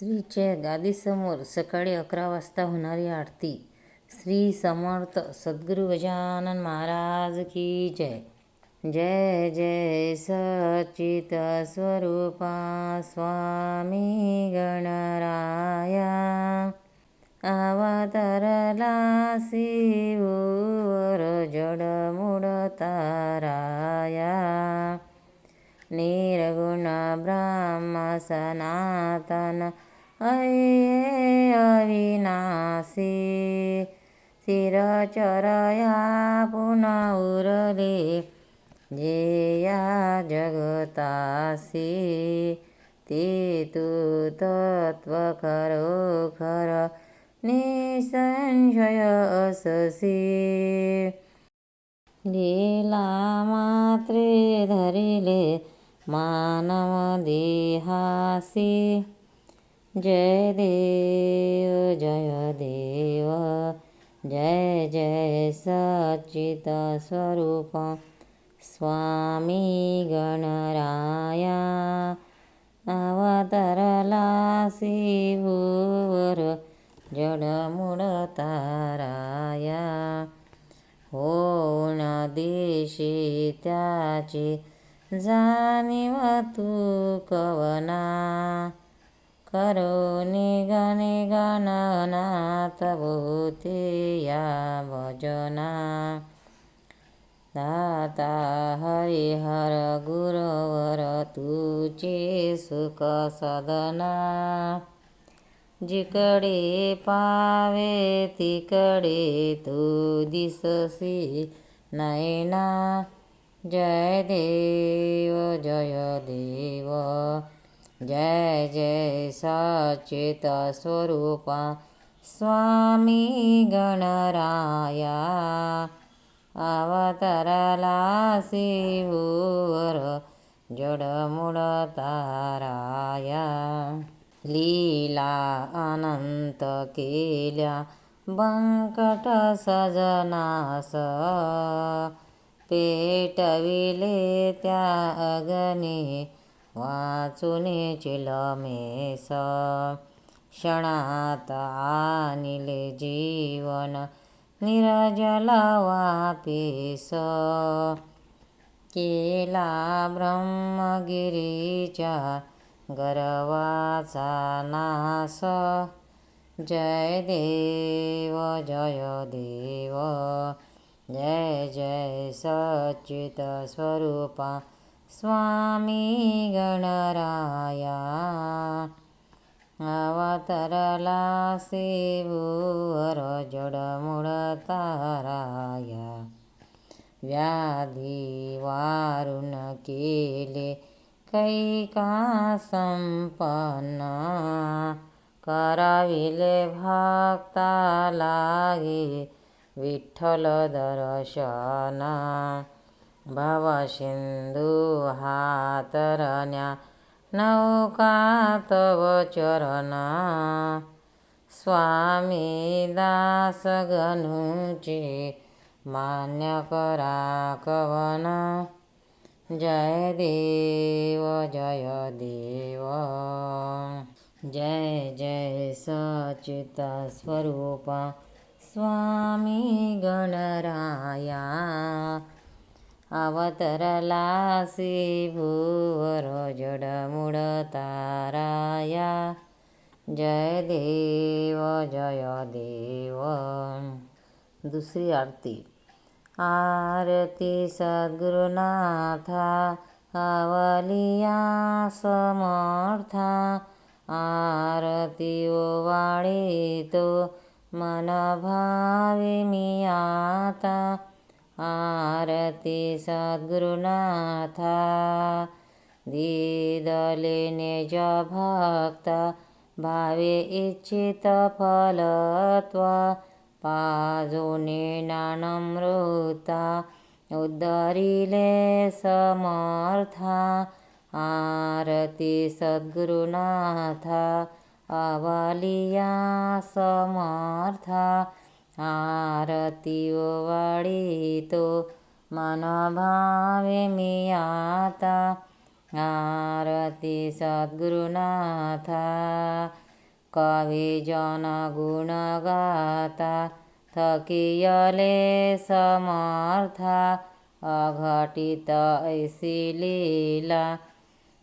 श्रीच्या गादीसमोर सकाळी अकरा वाजता होणारी आरती. श्री समर्थ सद्गुरू गजानन महाराज की जय. जय जय सचित स्वरूपा स्वामी गणराया. अवतरला शिवर जडमुड ताराया. निर्गुण ब्रह्म सनातन अये अविनाशे शिरचरया पुनौर जेया जगतासि। ते तु तत्त्वकरो खर निसंशय अससि लीला मातृ धर मानव जय देव जय देव जय जय सच्चित स्वरूप स्वामी गणराया अवतरला शिववर जडमुड ताराया होऊन दिशी त्याची जाणीव तू कवना। करो गणे गणनाथ भूते या भजना। दाता हरिहर गुरवर तुचे सुख सदना जिकडे पावे तिकडे तू दिससी नयना। जय देव जय देव। जय जय सचेत स्वरूपा स्वामी गणराया। अवतरला शिववर जडमुड ताराया। लीला अनंत केल्या बंकट सजनास। पेटविले त्या अग्नी वाचुने चिलमेस क्षणात आणले जीवन निरजला वापीस केला ब्रह्मगिरीच्या गर्वाचा नास. जय देव जय देव जय जय सच्चित स्वरूपा. स्वामी गणराया अवतरला शिववर जडमुड ताराया व्याधी वारुण केले कैका संपन्न कराविले भक्ता लागे विठ्ठल दर्शना भवसिंधू हातरण्या नौका तव चरण स्वामी दासगनुचे मान्य करा कवन जय देव जय देव जय जय सचिता स्वरूपा स्वामी गणराया। अवतरलासी भूवर जडमुड ताराया. जय देव जय देव. दुसरी आरती. आरती सद्गुरुनाथा अवलिया समर्था. आरती ओवाळी तो मन भावे मी आता. आरती सद्गुरुनाथा दिदले निज भक्ता भावे इच्छित फलत्वा पाजोने नानमृता उद्धरिले समर्था आरती सद्गुरुनाथा अवलिया समर्था आरतीओ ओवाळीतो मन भावे मी आता आरती सद्गुरुनाथा. कवी जन गुण गाता थकियले समर्था. अघटित ऐसी लीला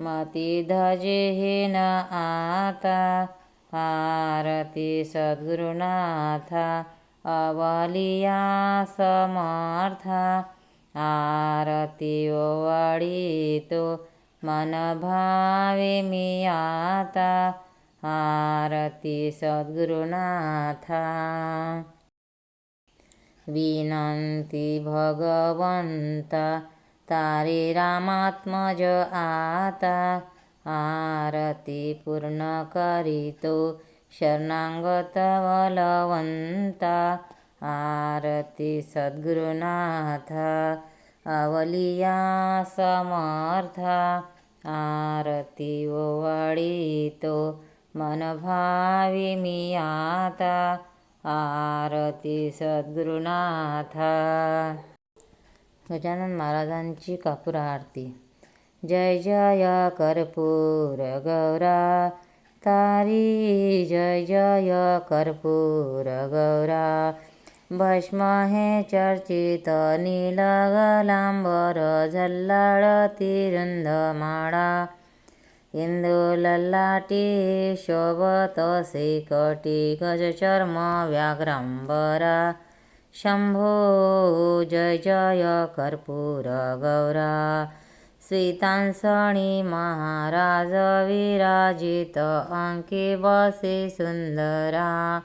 मती धजेहीन आता. आरती सद्गुरुनाथा. अवलिया समर्था आरती ओवाळीतो मन भावे मी आता आरती सद्गुरुनाथा विनंती भगवंता तारे रामात्मज आता आरती पूर्ण करीतो शरणांगत वलवंता आरती सद्गुरुनाथ अवलिया समर्था आरती ओवाळीतो मन भावी मी आता आरती सद्गुरुनाथ. गजानन महाराजांची कापूर आरती. जय जय कर्पूर गौरा तारी जय जय कर्पूर गौरा। भस्म हे चर्चित नीलगलांबर झल्लाळती रुंदमाळा इंदुललाटी शोभतसे गज गजचर्म व्याघ्रांबरा। शंभो जय जय कर्पूर गौरा। श्रीतांसणी महाराज विराजित अंके बसे सुंदरा.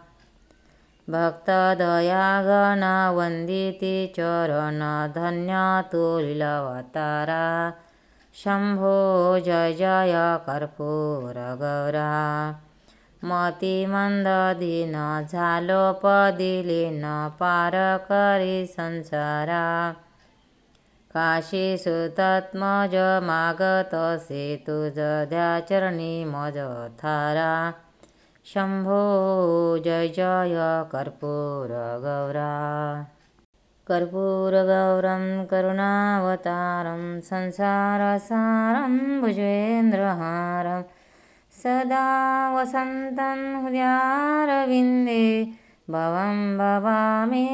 भक्त दयागण वंदिती चरण धन्य तुलिलवतारा शंभो जय जय कर्पूर गौरा. मती मंद दिन झालो पदिले न पार करी संसारा. काशी सुतात्मज मागतसे तुझ द्या चरणी मज थारा शंभो जय जय कर्पूर गौरा। कर्पूरगौरं करुणावतारं संसारसारं भुजेन्द्रहारं सदा वसन्तं हृदयारविन्दे भवं भवामि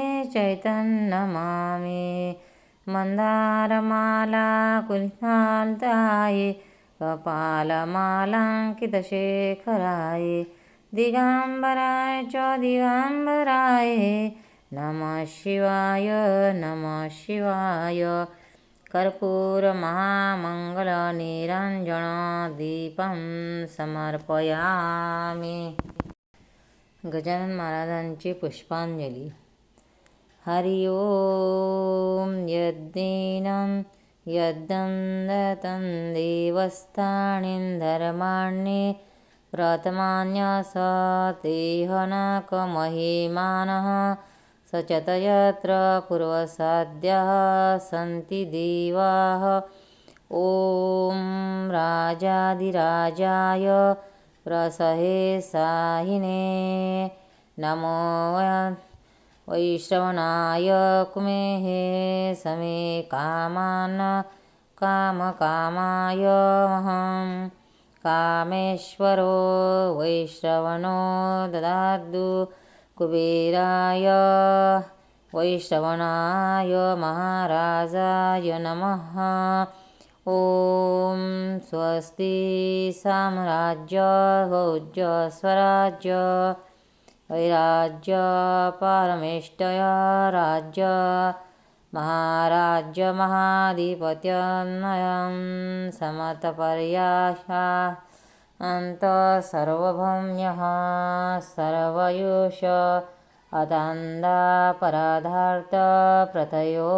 चैतन्यमामि मन्दारमाला कुलिताल्ताये कपालमालाङ्कितशेखराय दिगम्बराय च दिगम्बराय नमः शिवाय नमः शिवाय। कर्पूरमहामङ्गलनिरञ्जनदीपं समर्पयामि। गजानन महाराजांची पुष्पांजली। हरि ॐ यज्ञीनं यद्दं दत्तं देवस्थानि धर्माणि प्रथमान्य स च तयत्र पूर्वसाद्यः सन्ति देवाः। ॐ राजाधिराजाय प्रसहे साहिने। नमो वैश्रवणाय कुमेः समे कामान् कामकामाय महं। कामेश्वरो वैश्रवणो ददातु। कुबेराय वैश्रवणाय महाराजाय नमः। ॐ स्वस्ति साम्राज्य भोज्य स्वराज्य वैराज्य परमेष्टय राज्य महाराज्य महाधिपत्यन्मयं समतपर्याशा अन्त सर्वभौम्यः सर्वयुष अतान्दापराधार्थप्रथयो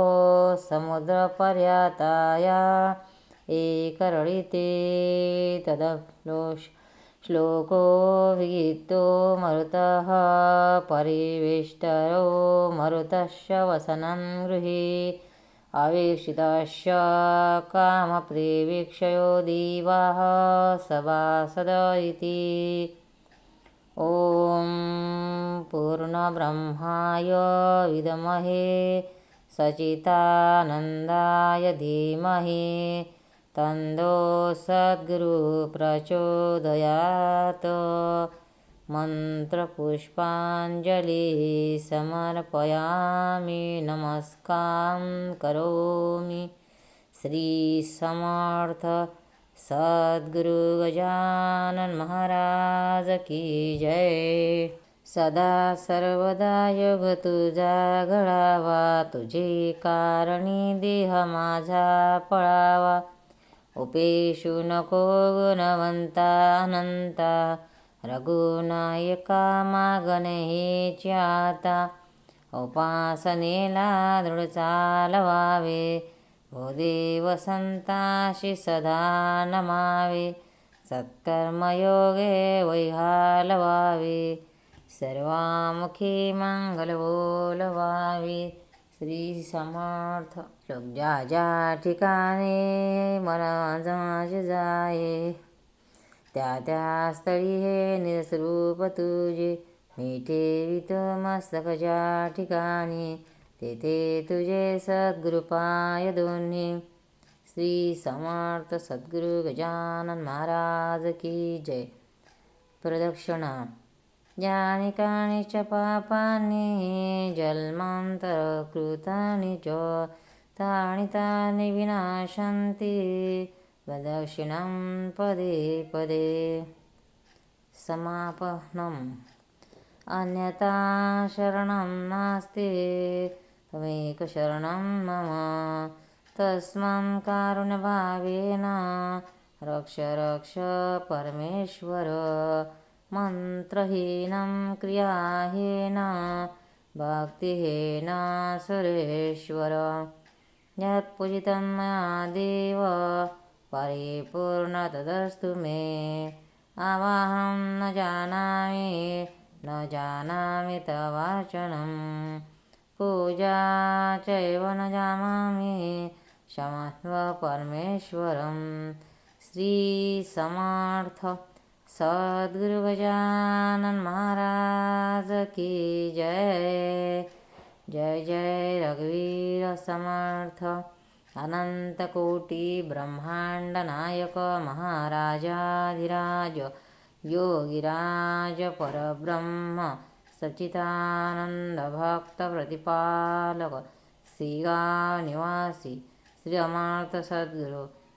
समुद्रपर्यताया एकरळिते तदप्लोष श्लोको विगीतो मरुतः परिवेष्टरो मरुतस्य वसनं गृहे। अवीक्षितस्य कामप्रेवीक्षयो देवाः सभासद इति। ॐ पूर्णब्रह्माय विद्महे सचितानन्दाय धीमहि तन्दो सद्गुरुप्रचोदयात् मन्त्रपुष्पाञ्जलिः समर्पयामि नमस्कारं करोमि। श्रीसमर्थ सद्गुरु महाराज की जय। सदा सर्वदा योग तुझा घडावा तुझे कारणी देह माझा पळावा। उपेशु नको गुणवंता अनंता रघुनायका मागणे हेची उपासनेला दृढ चालवावे। भूदेव संताशी सदा नमावे। सत्कर्मयोगे वैहालवावे। सर्वामुखी मंगल बोलवावी। श्री समर्थ. ज्या ज्या ठिकाणी मला माझे जाये त्या त्या स्थळी हे निरस्वरूप तुझे. मी ठेवित मस्तकच्या ठिकाणी तेथे तुझे सद्गुरुपाय दोन्ही. श्री समर्थ सद्गुरु गजानन महाराज की जय. प्रदक्षिणा. यानि च पापांनी जन्मांतर कृतानि च तानि तानि विनाशन्ति प्रदक्षिणं पदे पदे। समापनम्। अन्यथा शरणं नास्ति त्वमेकशरणं मम। तस्मान् कारुण्यभावेन रक्ष रक्ष परमेश्वर। मन्त्रहीनं क्रियाहीन भक्तिहीन सुरेश्वर। यत्पूजितं मया देव परिपूर्ण तदस्तु मे। आवाहं न जानामि न जानामि तवाचनं पूजा चैव न जानामि क्षमस्व परमेश्वरं। श्रीसमर्थ। सद्गुरु गजानन महाराज की जय। जय जय रघुवीर समर्थ। अनंतकोटी ब्रह्मांड नायक महाराजाधिराज। योगिराज परब्रह्म। सच्चिदानंद भक्त प्रतिपालक। श्रीगाव निवासी। श्री अमर्थ सद्गुरु।